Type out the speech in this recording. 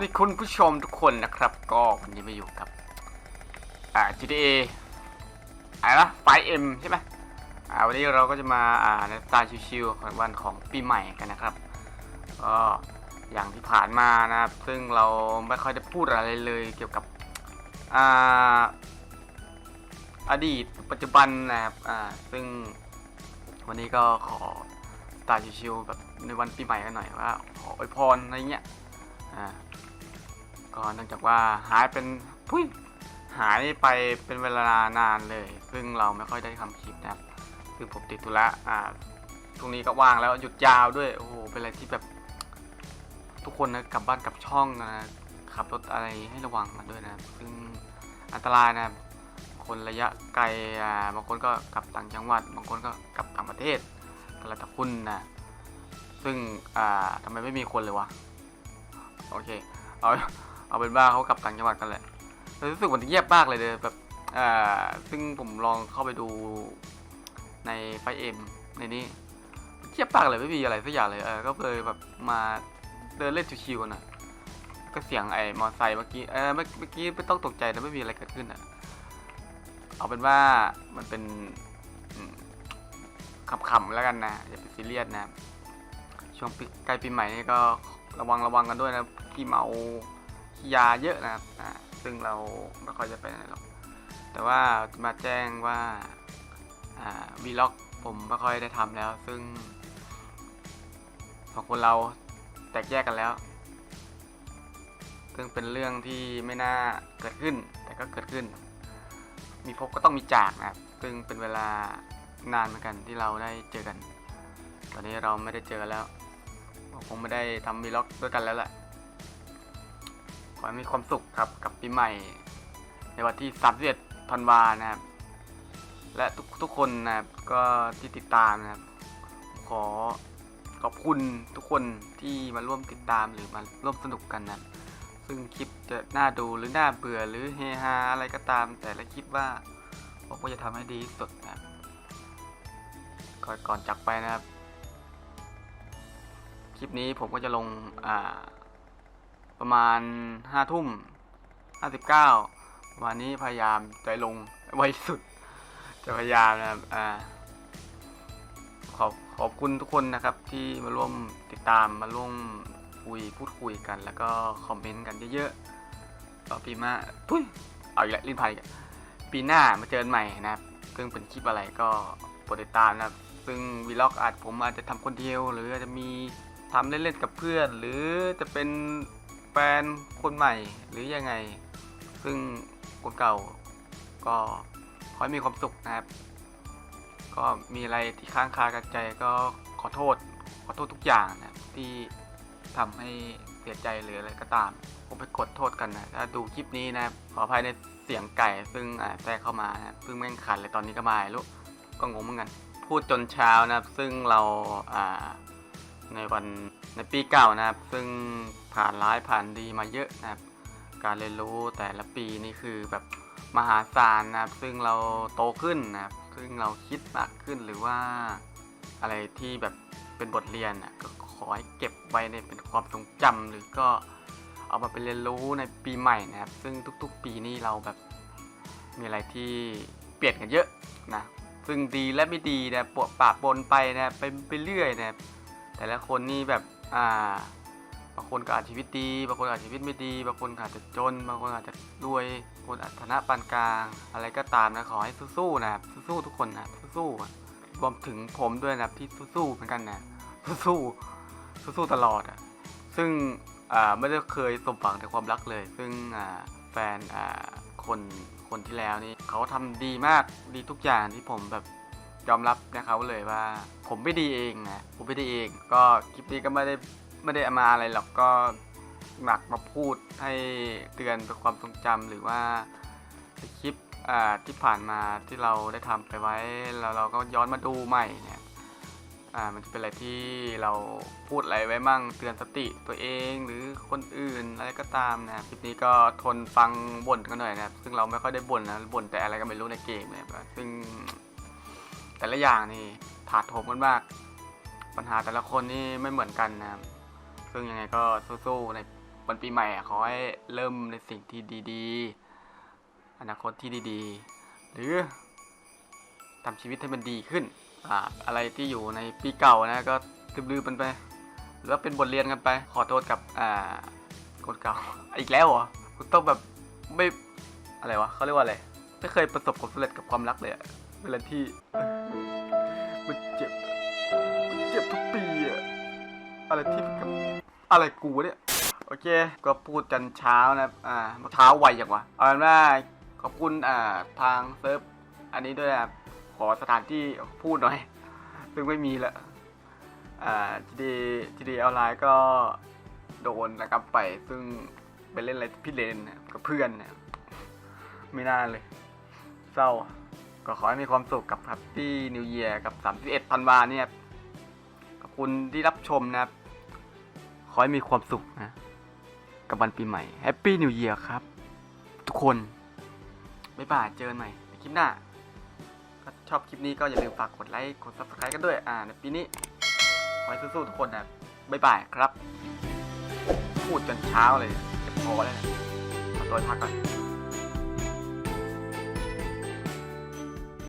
วัสดีคุณผู้ชมทุกคนนะครับ ก็วันนี้มาอยู่กับ อ่า GTA อะไรนะไฟเอ็มใช่ไหมอ่าวันนี้เราก็จะมาอ่าในสไตล์ชิวๆของวันของปีใหม่กันนะครับก็อย่างที่ผ่านมานะครับ ซึ่งเราไม่ค่อยได้พูดอะไรเลยเกี่ยวกับอ่าอดีตปัจจุบันนะครับอ่าซึ่งวันนี้ก็ขอสไตล์ชิวๆแบบในวันปีใหม่กันหน่อยว่าขออวยพรอะไรเงี้ยอ่า ก็เนื่องจากว่าหายเป็นพุ้ยหายไปเป็นเวลานานเลย ซึ่งเราไม่ค่อยได้ทำคลิปนะครับคือผมติดธุระอ่าตรงนี้ก็ว่างแล้วหยุดยาวด้วยโอ้โหเป็นอะไรที่แบบ ทุกคนนะกลับบ้านกลับช่องนะขับรถอะไรให้ระวังกันด้วยนะซึ่งอันตรายนะคนระยะไกลอ่าบางคนก็กลับต่างจังหวัด บางคนก็กลับต่างประเทศก็แล้วแต่คุณนะซึ่งอ่าทำไมไม่มีคนเลยวะโอเคเอา เอาเป็นว่าเขากลับต่างจังหวัดกันแหละแต่รู้สึกมันเงียบมากเลยเลยแบบอ่าซึ่งผมลองเข้าไปดูในไฟเอ็มในนี้เงียบมากเลยไม่มีอะไรสักอย่างเลยเออก็เลยแบบมาเดินเล่นชิวๆกันนะก็เสียงไอ้มอไซค์เมื่อกี้เออเมื่อกี้ไม่ต้องตกใจนะไม่มีอะไรเกิดขึ้นอะเอาเป็นว่ามันเป็นขำๆแล้วกันนะอย่าไปซีเรียสนะช่วงปีใกล้ปีใหม่นี่ก็ระวังระวังกันด้วยนะขี้เมา ยาเยอะนะครับซึ่งเราไม่ค่อยจะไปไหนหรอก แต่ว่ามาแจ้งว่าวีล็อกผมไม่ค่อยได้ทำแล้ว ซึ่งสองคนเราแตกแยกกันแล้ว ซึ่งเป็นเรื่องที่ไม่น่าเกิดขึ้น แต่ก็เกิดขึ้น มีพบก็ต้องมีจากนะครับ ซึ่งเป็นเวลานานเหมือนกันที่เราได้เจอกัน ตอนนี้เราไม่ได้เจอแล้ว คงไม่ได้ทำวีล็อกด้วยกันแล้วแหละ ขอให้มีความสุขครับกับปีใหม่ ในวันที่31ธันวานะครับ และทุกทุกคนนะครับก็ที่ติดตามนะครับ ขอขอบคุณทุกคนที่มาร่วมติดตามหรือมาร่วมสนุกกันนะซึ่งคลิปจะน่าดูหรือน่าเบื่อหรือเฮฮาอะไรก็ตาม แต่ละคลิปว่าผมก็จะทำให้ดีที่สุดนะครับก่อนก่อนจากไปนะครับ คลิปนี้ผมก็จะลงอ่า ประมาณห้าทุ่มห้าสิบเก้าวันนี้พยายามใจลงไวสุด จะพยายามนะครับอ่าขอบขอบคุณทุกคนนะครับที่มาร่วมติดตามมาร่วมคุยพูดคุยกัน แล้วก็คอมเมนต์กันเยอะๆต่อปีหน้าพุ้ยเอาอีกแล้วลิ้นพันอีกปีหน้ามาเจอกันใหม่นะครับซึ่งเป็นคลิปอะไรก็โปรดติดตามนะครับ ซึ่งวีล็อกอาจผมอาจจะทำคนเดียว หรืออาจจะมีทำเล่นๆกับเพื่อน หรือจะเป็น แฟนคนใหม่หรือยังไง ซึ่งคนเก่าก็ขอให้มีความสุขนะครับ ก็มีอะไรที่ค้างคากับใจก็ขอโทษ ขอโทษทุกอย่างนะที่ทำให้เสียใจหรืออะไรก็ตาม ผมไปกดโทษกันนะถ้าดูคลิปนี้นะขออภัยในเสียงไก่ ซึ่งแทรกเข้ามานะซึ่งแม่งขัดเลยตอนนี้ก็มาไม่รู้ก็งงเหมือนกัน พูดจนเช้านะครับ ซึ่งเราอ่าในวันในปีเก่านะครับ ซึ่ง ผ่านร้ายผ่านดีมาเยอะนะครับ การเรียนรู้แต่ละปีนี่คือแบบมหาศาลนะครับ ซึ่งเราโตขึ้นนะครับ ซึ่งเราคิดมากขึ้นหรือว่าอะไรที่แบบเป็นบทเรียนก็ขอให้เก็บไว้ในเป็นความทรงจำหรือก็เอามาเป็นเรียนรู้ในปีใหม่นะครับ ซึ่งทุกๆ ปีนี่เราแบบมีอะไรที่เปลี่ยนกันเยอะนะซึ่งดีและไม่ดีนะปวดปะปนไปนะไปไปเรื่อยนะครับแต่ละคนนี่แบบอ่า บางคนก็อาจชีวิตดี บางคนอาจชีวิตไม่ดี บางคนอาจจะจน บางคนอาจจะรวยคนอาจฐานะปานกลาง อะไรก็ตามนะขอให้สู้ๆนะครับสู้ๆทุกคนนะสู้ๆรวมถึงผมด้วยนะที่สู้ๆเหมือนกันนะสู้ๆสู้ๆตลอดอะซึ่งอ่าไม่ได้เคยสมหวังในความรักเลย ซึ่งอ่าแฟนอ่าคนคนที่แล้วนี่เขาทำดีมากดีทุกอย่างที่ผมแบบยอมรับนะครับเลยว่า ผมไม่ดีเองนะผมไม่ดีเอง ก็คลิปนี้ก็ไม่ได้ ไม่ได้เอามาอะไรหรอกก็หนักมาพูดให้เตือนเป็นความทรงจำหรือว่าคลิปที่ผ่านมาที่เราได้ทำไปไว้แล้วเราก็ย้อนมาดูใหม่เนี่ยมันจะเป็นอะไรที่เราพูดอะไรไว้มั่งเตือนสติตัวเองหรือคนอื่นอะไรก็ตามนะคลิปนี้ก็ทนฟังบ่นกันหน่อยนะซึ่งเราไม่ค่อยได้บ่นนะบ่นแต่อะไรก็ไม่รู้ในเกมเนะครับซึ่งแต่ละอย่างนี่ถาโถมกันมาก ปัญหาแต่ละคนนี่ไม่เหมือนกันนะครับ ซึ่งยังไงก็สู้ๆในวันปีใหม่ขอให้เริ่มในสิ่งที่ดีๆ อนาคตที่ดีๆ หรือทำชีวิตให้มันดีขึ้นอ่าอะไรที่อยู่ในปีเก่านะก็ลืมๆมันไป หรือว่าเป็นบทเรียนกันไป ขอโทษกับอ่าคนเก่า อีกแล้วเหรอคุณต้องแบบไม่อะไรวะเขาเรียกว่าอะไรไม่เคยประสบความสำเร็จกับความรักเลยอะเวลาที่มันเจ็บมันเจ็บทุกปีอะอะไรที่กับ อะไรกูเนี่ย โอเค ก็พูดกันเช้านะอ่าเช้าไวอย่างวะ เอาเป็นว่าขอบคุณอ่าทางเซิร์ฟอันนี้ด้วยนะครับขอสถานที่พูดหน่อย ซึ่งไม่มีละอ่าทีดีทีดีออนไลน์ก็โดนนะครับไป ซึ่งไปเล่นอะไรพี่เลนนะกับเพื่อนเนี่ยไม่น่าเลย เศร้า ก็ขอให้มีความสุขกับแฮปปี้นิวเยียร์กับ 31ธันวาเนี่ยขอบคุณที่รับชมนะครับ ขอให้มีความสุขนะ กับวันปีใหม่แฮปปี้นิวเยียร์ครับ ทุกคน บ๊ายบายเจอกันใหม่ในคลิปหน้าถ้าชอบคลิปนี้ก็อย่าลืมฝากกดไลค์กด subscribe กันด้วย อ่าในปีนี้ ขอให้สู้ๆทุกคนนะ บ๊ายบายครับ พูดจนเช้าเลยจะพอแล้วนะขอตัวพักก่อน